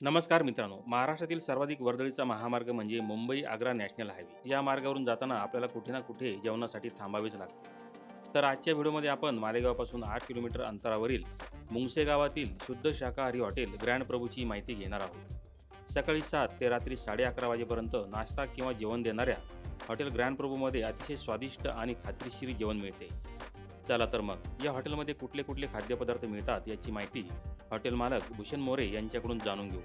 नमस्कार मित्रांनो. महाराष्ट्रातील सर्वाधिक वर्दळीचा महामार्ग म्हणजे मुंबई आग्रा नॅशनल हायवे. या मार्गावरून जाताना आपल्याला कुठे ना कुठे जेवणासाठी थांबावेच लागते. तर आजच्या व्हिडिओमध्ये आपण मालेगावपासून आठ किलोमीटर अंतरावरील मुंगसे गावातील शुद्ध शाकाहारी हॉटेल ग्रँड प्रभूची माहिती घेणार आहोत. सकाळी सात ते रात्री साडे अकरा वाजेपर्यंत नाश्ता किंवा जेवण देणाऱ्या हॉटेल ग्रँड प्रभूमध्ये अतिशय स्वादिष्ट आणि खात्रीशीर जेवण मिळते. चला तर मग. या हॉटेलमध्ये कुठले कुठले खाद्यपदार्थ मिळतात याची माहिती हॉटेल मालक भूषण मोरे यांच्याकडून जाणून घेऊ.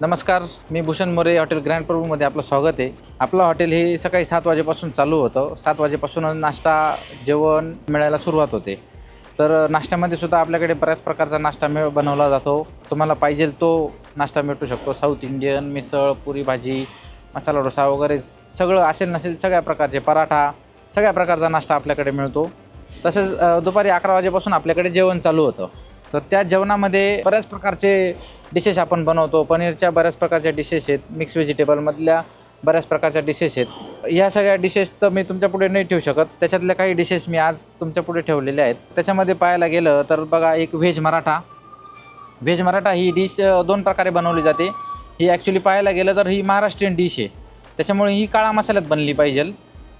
नमस्कार मी भूषण मोरे हॉटेल ग्रँड प्रभूमध्ये आपलं स्वागत आहे. आपलं हॉटेल हे सकाळी सात वाजेपासून चालू होतं. सात वाजेपासून नाश्ता जेवण मिळायला सुरुवात होते. तर नाश्त्यामध्ये सुद्धा आपल्याकडे बऱ्याच प्रकारचा नाश्ता मिळ बनवला जातो. तुम्हाला पाहिजे तो नाश्ता मिळू शकतो. साऊथ इंडियन मिसळ पुरी भाजी मसाला डोसा वगैरे सगळं असेल नसेल सगळ्या प्रकारचे पराठा सगळ्या प्रकारचा नाश्ता आपल्याकडे मिळतो. तसेच दुपारी अकरा वाजेपासून आपल्याकडे जेवण चालू होतं. तर त्या जेवणामध्ये बऱ्याच प्रकारचे डिशेस आपण बनवतो. पनीरच्या बऱ्याच प्रकारच्या डिशेस आहेत. मिक्स व्हेजिटेबलमधल्या बऱ्याच प्रकारच्या डिशेस आहेत. ह्या सगळ्या डिशेस तर मी तुमच्यापुढे नाही ठेवू शकत. त्याच्यातल्या काही डिशेस मी आज तुमच्यापुढे ठेवलेल्या आहेत. त्याच्यामध्ये पाहायला गेलं तर बघा एक व्हेज मराठा. व्हेज मराठा ही डिश दोन प्रकारे बनवली जाते. ही ॲक्च्युली पाहायला गेलं तर ही महाराष्ट्रीयन डिश आहे. त्याच्यामुळे ही काळा मसाल्यात बनली पाहिजे.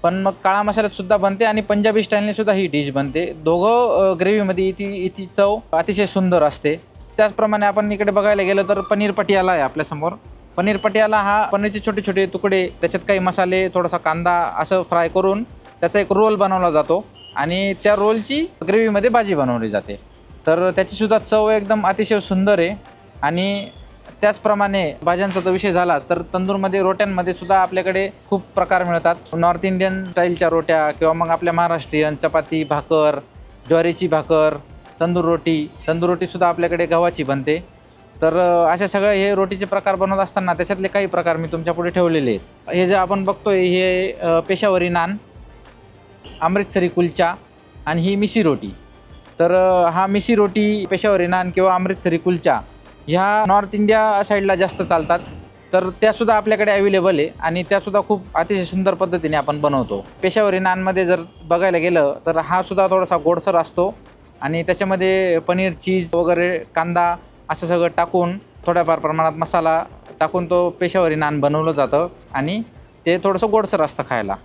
पण मग काळा मसाल्यात सुद्धा बनते आणि पंजाबी स्टाईलने सुद्धा ही डिश बनते. दोघं ग्रेव्हीमध्ये इथे इथे चव अतिशय सुंदर असते. त्याचप्रमाणे आपण इकडे बघायला गेलं तर पनीर पटियाला आहे आपल्यासमोर पनीर पटियाला हा पनीरचे छोटे छोटे तुकडे त्याच्यात काही मसाले थोडासा कांदा असं फ्राय करून त्याचा एक रोल बनवला जातो. आणि त्या रोलची ग्रेव्हीमध्ये भाजी बनवली जाते. तर त्याचीसुद्धा चव एकदम अतिशय सुंदर आहे. आणि त्याचप्रमाणे भाज्यांचा जर विषय झाला तर तंदूरमध्ये रोट्यांमध्ये सुद्धा आपल्याकडे खूप प्रकार मिळतात. नॉर्थ इंडियन स्टाईलच्या रोट्या किंवा मग आपल्या महाराष्ट्रीयन चपाती भाकर ज्वारीची भाकर तंदूर रोटी तंदूर रोटीसुद्धा आपल्याकडे गव्हाची बनते. तर अशा सगळ्या हे रोटीचे प्रकार बनवत असताना त्याच्यातले काही प्रकार मी तुमच्यापुढे ठेवलेले आहेत. हे जे आपण बघतोय हे पेशावरी नान अमृतसरी कुलचा आणि ही मिशी रोटी. तर हा मिशी रोटी पेशावरी नान किंवा अमृतसरी कुलचा ह्या नॉर्थ इंडिया साईडला जास्त चालतात. तर त्यासुद्धा आपल्याकडे अवेलेबल आहे आणि त्यासुद्धा खूप अतिशय सुंदर पद्धतीने आपण बनवतो. पेशावरी नानमध्ये जर बघायला गेलं तर हा सुद्धा थोडासा गोडसर असतो आणि त्याच्यामध्ये पनीर चीज वगैरे कांदा असं सगळं टाकून थोड्याफार प्रमाणात मसाला टाकून तो पेशावरी नान बनवलं जातं आणि ते थोडंसं गोडसर असतं खायला.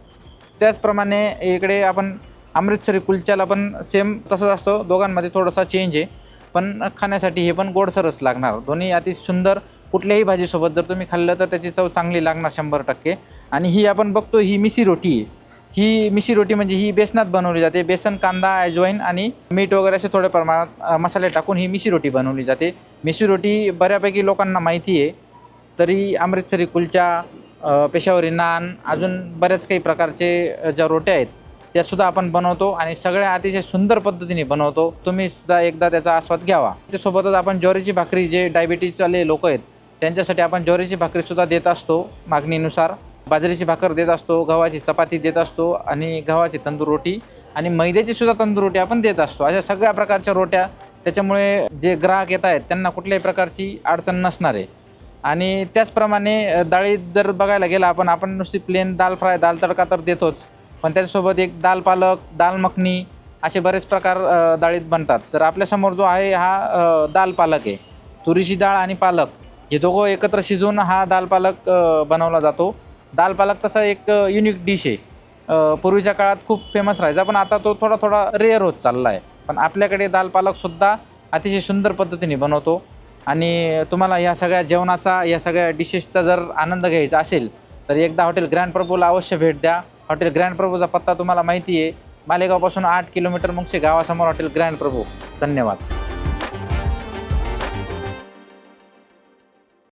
त्याचप्रमाणे इकडे आपण अमृतसरी कुलच्याला पण सेम तसंच असतो. दोघांमध्ये थोडासा चेंज आहे. पण खाण्यासाठी हे पण गोडसरच लागणार. दोन्ही अति सुंदर कुठल्याही भाजीसोबत जर तुम्ही खाल्लं तर त्याची चव चांगली लागणार शंभर टक्के. आणि ही आपण बघतो ही मिशी रोटी. आहे ही मिशी रोटी म्हणजे ही बेसनात बनवली जाते. बेसन कांदा अजवाईन आणि मीठ वगैरे असे थोड्या प्रमाणात मसाले टाकून ही मिशी रोटी बनवली जाते. मिशी रोटी बऱ्यापैकी लोकांना माहिती आहे. तरी अमृतसरी कुलचा पेशावरी नान अजून बऱ्याच काही प्रकारचे ज्या रोट्या आहेत त्यासुद्धा आपण बनवतो आणि सगळ्या अतिशय सुंदर पद्धतीने बनवतो. तुम्ही सुद्धा एकदा त्याचा आस्वाद घ्यावा. त्याच्यासोबतच आपण ज्वारीची भाकरी जे डायबिटीजवाले लोक आहेत त्यांच्यासाठी आपण ज्वारीची भाकरीसुद्धा देत असतो मागणीनुसार. बाजरीची भाकर देत असतो गव्हाची चपाती देत असतो आणि गव्हाची तंदूर रोटी आणि मैद्याची सुद्धा तंदूर रोटी आपण देत असतो. अशा सगळ्या प्रकारच्या रोट्या त्याच्यामुळे जे ग्राहक येत आहेत त्यांना कुठल्याही प्रकारची अडचण नसणार आहे. आणि त्याचप्रमाणे डाळी जर बघायला गेलं आपण आपण नुसती प्लेन दाल फ्राय दाल तडका तर देतोच. पण त्याच्यासोबत एक दाल पालक दाल मखनी असे बरेच प्रकार डाळीत बनतात. तर आपल्यासमोर जो आहे हा दाल पालक आहे. तुरीची डाळ आणि पालक हे दोघं एकत्र शिजवून हा दाल पालक बनवला जातो. दाल पालक तसा एक युनिक डिश आहे. पूर्वीच्या काळात खूप फेमस राहायचा पण आता तो थोडा थोडा रेअर होत चालला आहे पण आपल्याकडे दाल पालकसुद्धा अतिशय सुंदर पद्धतीने बनवतो. आणि तुम्हाला या सगळ्या जेवणाचा या सगळ्या डिशेसचा जर आनंद घ्यायचा असेल तर एकदा हॉटेल ग्रँड प्रभूला अवश्य भेट द्या. हॉटेल ग्रँड प्रभूचा पत्ता तुम्हाला माहिती आहे. मालेगावपासून आठ किलोमीटर मुंगसे गावासमोर हॉटेल ग्रँड प्रभू. धन्यवाद.